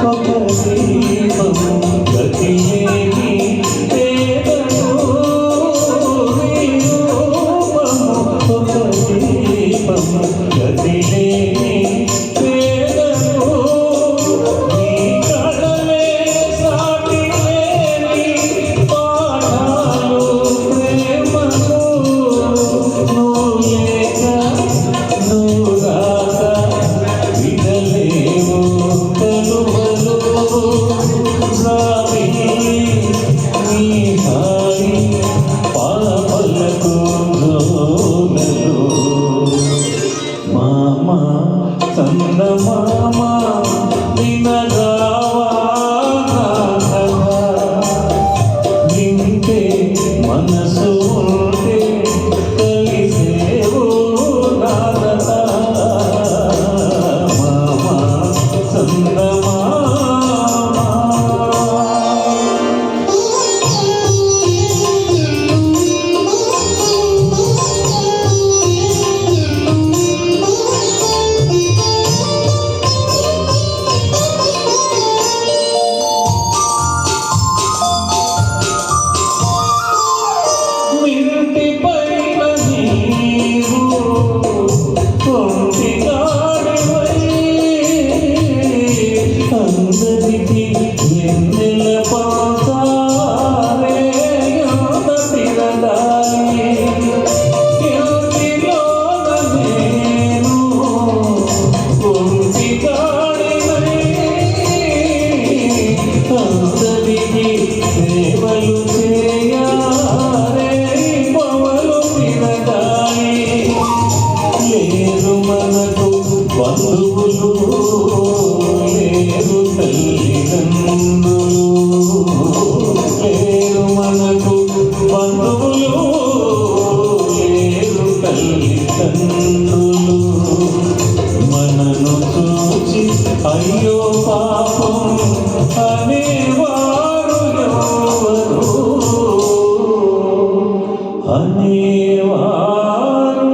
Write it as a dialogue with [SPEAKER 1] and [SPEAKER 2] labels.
[SPEAKER 1] Copa Cima అందరికీ అయ్యో పాపం అనేవారు ఎవరు అనేవారు